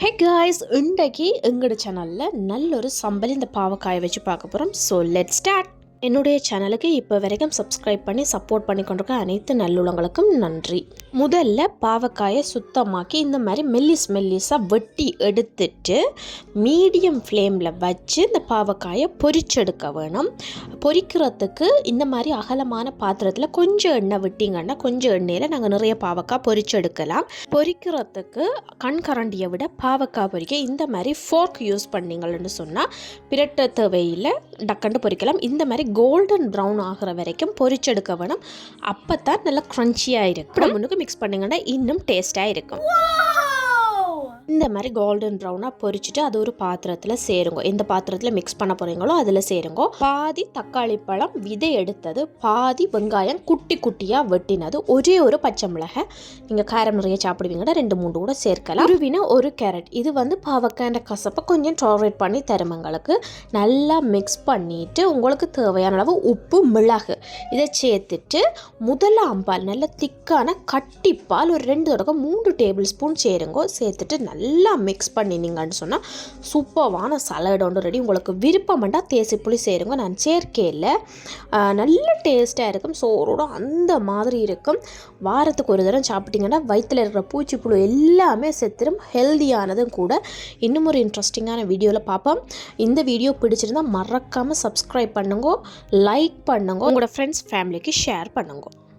Hey guys இன்றைக்கு எங்களோட சேனலில் நல்ல ஒரு சம்பல் இந்த பாவக்காயை வச்சு பார்க்க போகிறோம் ஸோ லெட் ஸ்டார்ட் என்னுடைய சேனலுக்கு இப்போ வரைக்கும் சப்ஸ்கிரைப் பண்ணி சப்போர்ட் பண்ணி கொண்டிருக்க அனைத்து நல்லுளங்களுக்கும் நன்றி. முதல்ல பாவக்காயை சுத்தமாக்கி இந்த மாதிரி மெல்லிஸ் மெல்லிஸாக வெட்டி எடுத்துட்டு மீடியம் ஃப்ளேமில் வச்சு இந்த பாவக்காயை பொரிச்செடுக்க வேணும். பொரிக்கிறதுக்கு இந்த மாதிரி அகலமான பாத்திரத்தில் கொஞ்சம் எண்ணெய் விட்டிங்கன்னா கொஞ்சம் எண்ணெயில் நாங்கள் நிறைய பாவக்காய் பொரிச்செடுக்கலாம். பொரிக்கிறதுக்கு கண் கரண்டியை விட பாவக்காய் பொரிக்க இந்த மாதிரி ஃபோர்க் யூஸ் பண்ணிங்கள்னு சொன்னால் பிரட்ட தேவையில் டக்கண்டு பொரிக்கலாம். இந்த மாதிரி கோல்டன் ப்ரௌன் ஆகிற வரைக்கும் பொரிச்செடுக்க வேணும். அப்போ தான் நல்லா க்ரன்ச்சியாக இருக்கும். இப்படி முன்னுக்கு மிக்ஸ் பண்ணிங்கன்னா இன்னும் டேஸ்ட்டாக இருக்கும். இந்த மாதிரி கோல்டன் ப்ரௌனாக பொரிச்சிட்டு அது ஒரு பாத்திரத்தில் சேருங்க. எந்த பாத்திரத்தில் மிக்ஸ் பண்ண போகிறீங்களோ அதில் சேருங்க. பாதி தக்காளி பழம் விதை எடுத்தது பாதி வெங்காயம் குட்டி குட்டியாக வெட்டினது ஒரே ஒரு பச்சை மிளகாய். நீங்கள் காரம் நிறைய சாப்பிடுவீங்கன்னா ரெண்டு மூணு கூட சேர்க்கலாம். உருவின ஒரு கேரட் இது வந்து பாவக்காய் கசப்பை கொஞ்சம் டாலரேட் பண்ணி தரும் எங்களுக்கு நல்லா மிக்ஸ் பண்ணிட்டு உங்களுக்கு தேவையான அளவு உப்பு மிளகு. இதை சேர்த்துட்டு முதலாம் பால் நல்ல திக்கான கட்டிப்பால் ஒரு ரெண்டு தடவை மூன்று டேபிள் ஸ்பூன் சேருங்க. சேர்த்துட்டு நல்லா மிக்ஸ் பண்ணினீங்கன்னு சொன்னால் சூப்பர்வான சலாட் ஒன்று ரெடி உங்களுக்கு விருப்பம்ண்டா தேசி புளி சேருங்க. நான் சேர்க்கையில் நல்ல டேஸ்ட்டாக இருக்கும். சோறோட அந்த மாதிரி இருக்கும். வாரத்துக்கு ஒரு தடவை சாப்பிட்டீங்கன்னா வயிற்றில் இருக்கிற பூச்சி புழு எல்லாமே செத்துரும். ஹெல்தியானதும் கூட. இன்னும் ஒரு இன்ட்ரெஸ்டிங்கான வீடியோவில் பார்ப்போம் இந்த வீடியோ பிடிச்சிருந்தா மறக்காமல் சப்ஸ்கிரைப் பண்ணுங்க லைக் பண்ணுங்க உங்களோட ஃப்ரெண்ட்ஸ் ஃபேமிலிக்கு ஷேர் பண்ணுங்க.